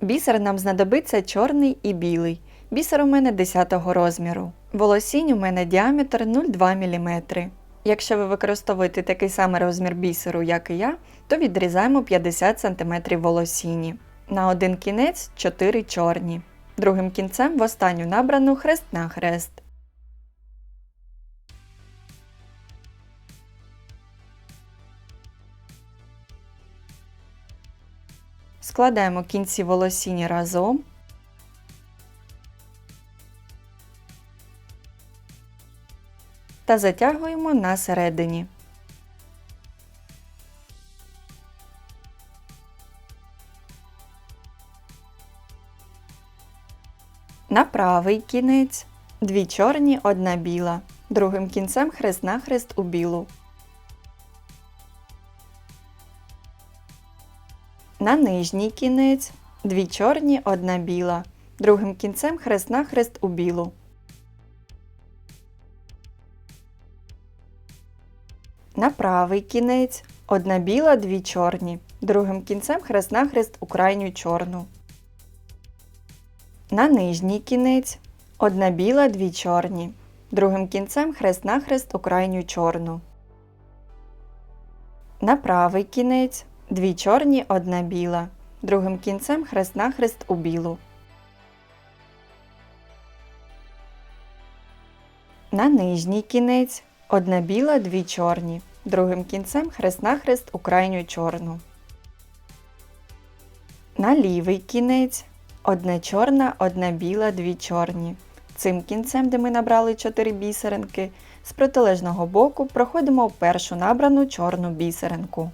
Бісер нам знадобиться чорний і білий. Бісер у мене 10 розміру. Волосінь у мене діаметр 0,2 мм. Якщо ви використовуєте такий самий розмір бісеру, як і я, то відрізаємо 50 см волосіні. На один кінець 4 чорні. Другим кінцем в останню набрану хрест на хрест. Складаємо кінці волосіні разом. Та затягуємо на середині. На правий кінець дві чорні, одна біла. Другим кінцем хрест на хрест у білу. На нижній кінець дві чорні, одна біла. Другим кінцем хрест на хрест у білу. На правий кінець одна біла, дві чорні. Другим кінцем хрест на хрест у крайню чорну. На нижній кінець одна біла, дві чорні. Другим кінцем хрест на хрест у крайню чорну. На правий кінець дві чорні, одна біла. Другим кінцем хрест на хрест у білу. На нижній кінець одна біла, дві чорні. Другим кінцем хрест на хрест у крайню чорну. На лівий кінець одна чорна, одна біла, дві чорні. Цим кінцем, де ми набрали 4 бісеринки, з протилежного боку проходимо в першу набрану чорну бісеринку.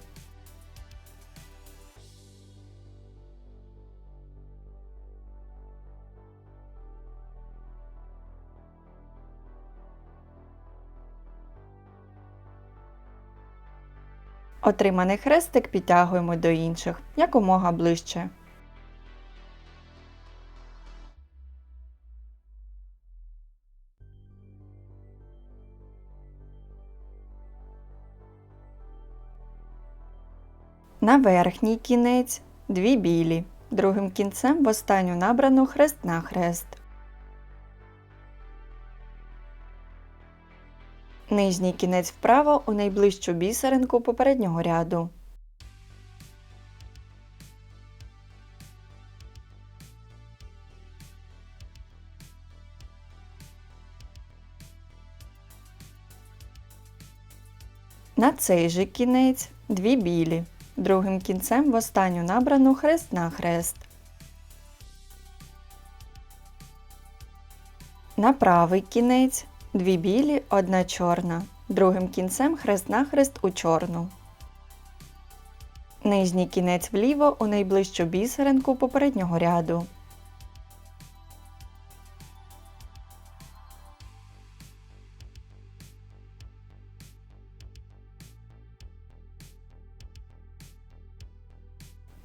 Отриманий хрестик підтягуємо до інших якомога ближче. На верхній кінець дві білі. Другим кінцем в останню набрану хрест на хрест. Нижній кінець вправо у найближчу бісеринку попереднього ряду. На цей же кінець дві білі. Другим кінцем в останню набрану хрест на хрест. На правий кінець Дві білі, одна чорна. Другим кінцем хрест на хрест у чорну. Нижній кінець вліво у найближчу бісеринку попереднього ряду.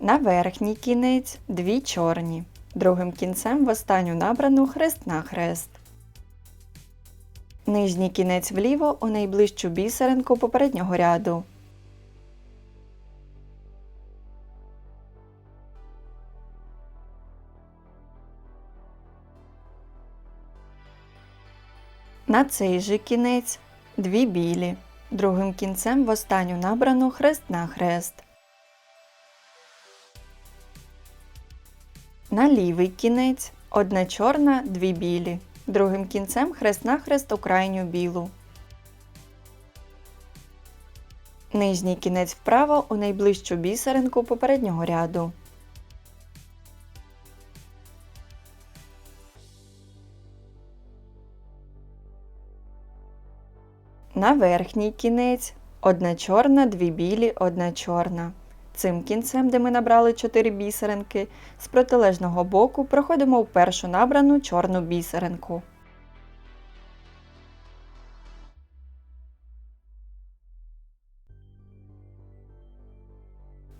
На верхній кінець дві чорні. Другим кінцем в останню набрану хрест на хрест. Нижній кінець вліво у найближчу бісеринку попереднього ряду. На цей же кінець дві білі. Другим кінцем в останню набрану хрест на хрест. На лівий кінець одна чорна, дві білі. Другим кінцем хрест на хрест у крайню білу. Нижній кінець вправо у найближчу бісеринку попереднього ряду. На верхній кінець одна чорна, дві білі, одна чорна. Цим кінцем, де ми набрали 4 бісеринки, з протилежного боку проходимо в першу набрану чорну бісеринку.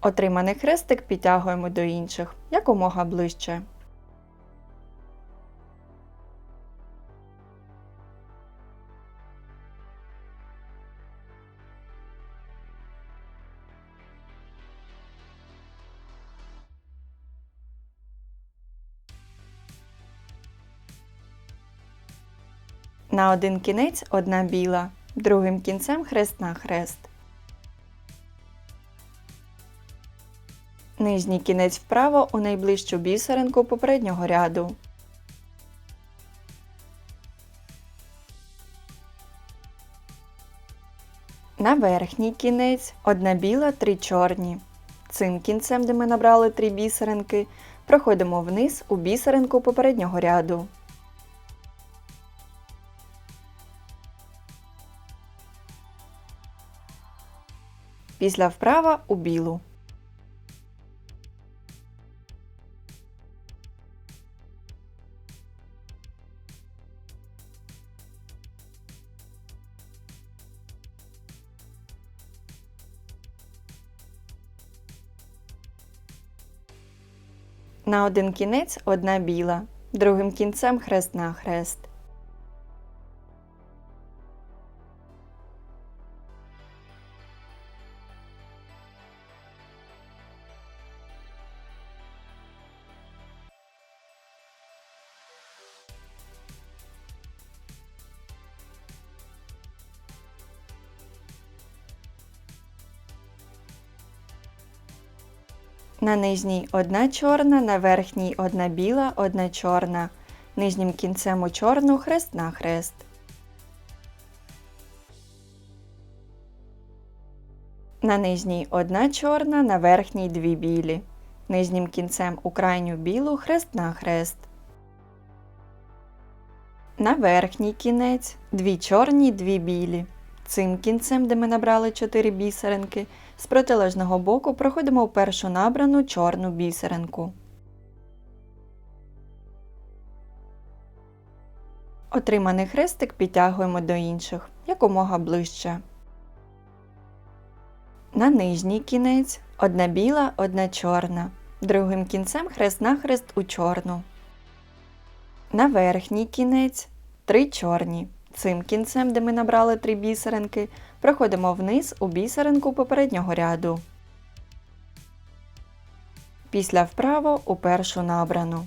Отриманий хрестик підтягуємо до інших якомога ближче. На один кінець одна біла, другим кінцем хрест на хрест. Нижній кінець вправо у найближчу бісеринку попереднього ряду. На верхній кінець одна біла, три чорні. Цим кінцем, де ми набрали три бісеринки, проходимо вниз у бісеринку попереднього ряду. Після вправа у білу. На один кінець одна біла, другим кінцем хрест на хрест. На нижній одна чорна, на верхній одна біла, одна чорна. Нижнім кінцем у чорну хрест на хрест. На нижній одна чорна, на верхній дві білі. Нижнім кінцем у крайню білу хрест на хрест. На верхній кінець дві чорні, дві білі. Цим кінцем, де ми набрали 4 бісеринки, з протилежного боку проходимо в першу набрану чорну бісеринку. Отриманий хрестик підтягуємо до інших якомога ближче. На нижній кінець одна біла, одна чорна. Другим кінцем хрест нахрест у чорну. На верхній кінець три чорні. Цим кінцем, де ми набрали три бісеринки, проходимо вниз у бісеринку попереднього ряду. Після вправо у першу набрану.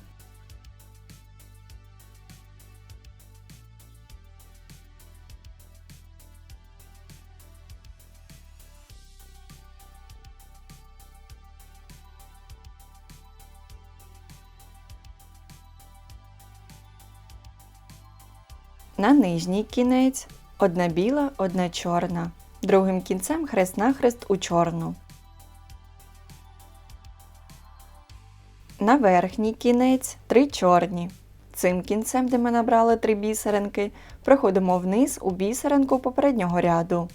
На нижній кінець одна біла, одна чорна. Другим кінцем хрест нахрест у чорну. На верхній кінець три чорні. Цим кінцем, де ми набрали три бісеринки, проходимо вниз у бісеринку попереднього ряду.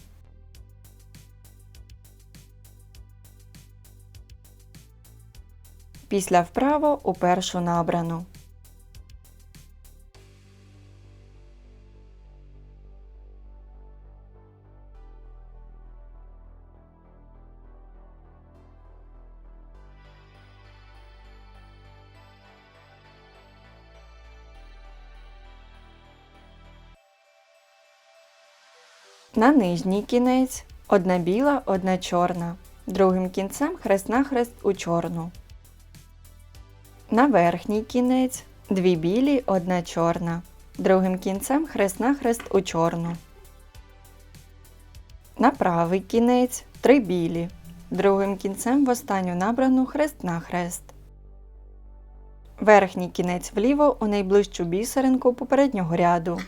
Після вправо у першу набрану. На нижній кінець одна біла, одна чорна. Другим кінцем хрест нахрест у чорну. На верхній кінець дві білі, одна чорна. Другим кінцем хрест нахрест у чорну. На правий кінець три білі. Другим кінцем в останню набрану хрест нахрест. Верхній кінець вліво у найближчу бісеринку попереднього ряду.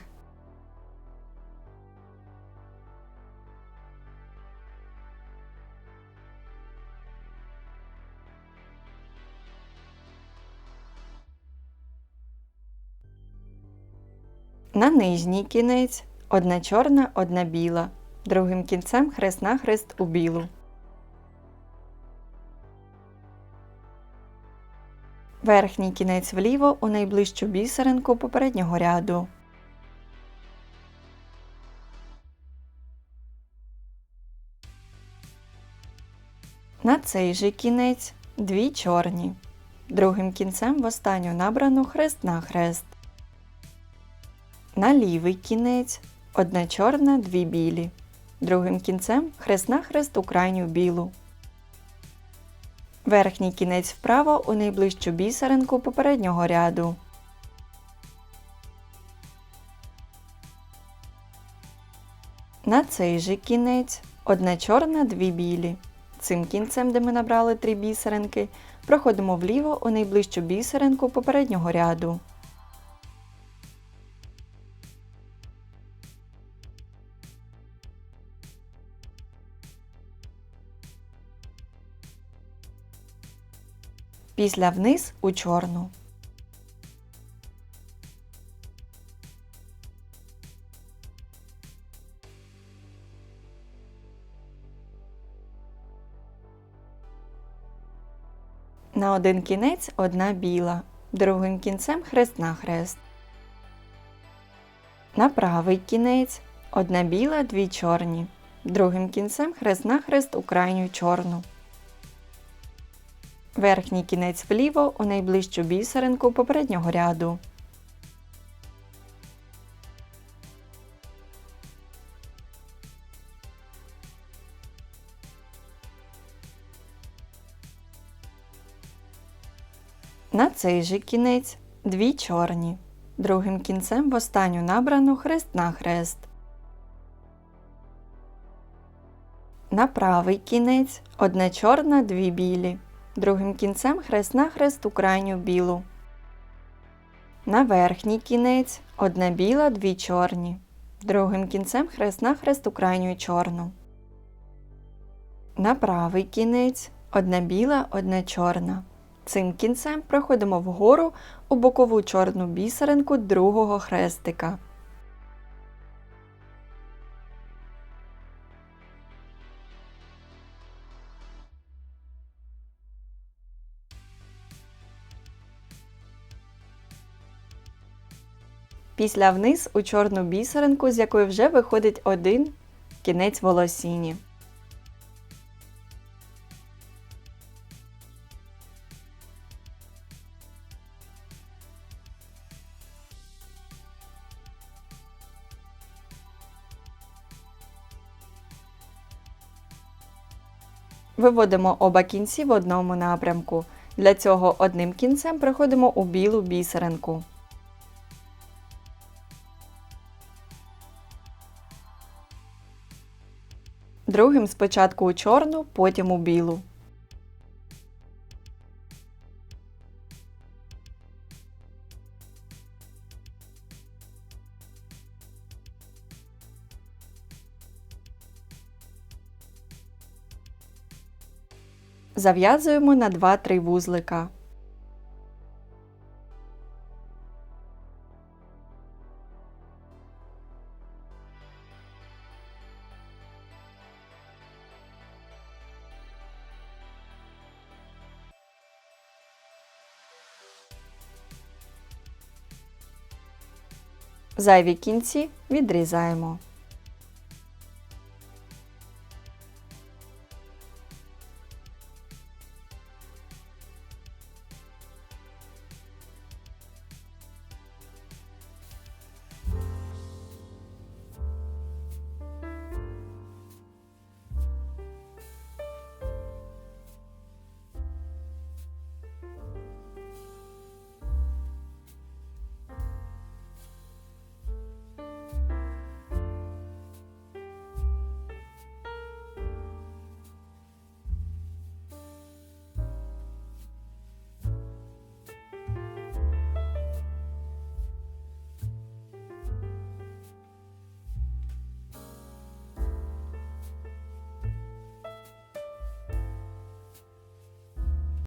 На нижній кінець одна чорна, одна біла. Другим кінцем хрест нахрест у білу. Верхній кінець вліво у найближчу бісеринку попереднього ряду. На цей же кінець дві чорні. Другим кінцем в останню набрану хрест на хрест. На лівий кінець одна чорна, дві білі. Другим кінцем хрест на хрест у крайню білу. Верхній кінець вправо у найближчу бісеринку попереднього ряду. На цей же кінець одна чорна, дві білі. Цим кінцем, де ми набрали три бісеринки, проходимо вліво у найближчу бісеринку попереднього ряду. Після вниз у чорну. На один кінець одна біла, другим кінцем хрест на хрест. На правий кінець одна біла, дві чорні, другим кінцем хрест на хрест у крайню чорну. Верхній кінець вліво у найближчу бісеринку попереднього ряду. На цей же кінець дві чорні, другим кінцем в останню набрану хрест на хрест. На правий кінець одна чорна, дві білі, другим кінцем хрест на хрест у крайню білу. На верхній кінець одна біла, дві чорні, другим кінцем хрест на хрест у крайню чорну. На правий кінець одна біла, одна чорна. Цим кінцем проходимо вгору у бокову чорну бісеринку другого хрестика. Після вниз у чорну бісеринку, з якої вже виходить один кінець волосіні. Виводимо оба кінці в одному напрямку. Для цього одним кінцем приходимо у білу бісеринку. Другим спочатку у чорну, потім у білу. Зав'язуємо на 2-3 вузлика. Зайві кінці відрізаємо.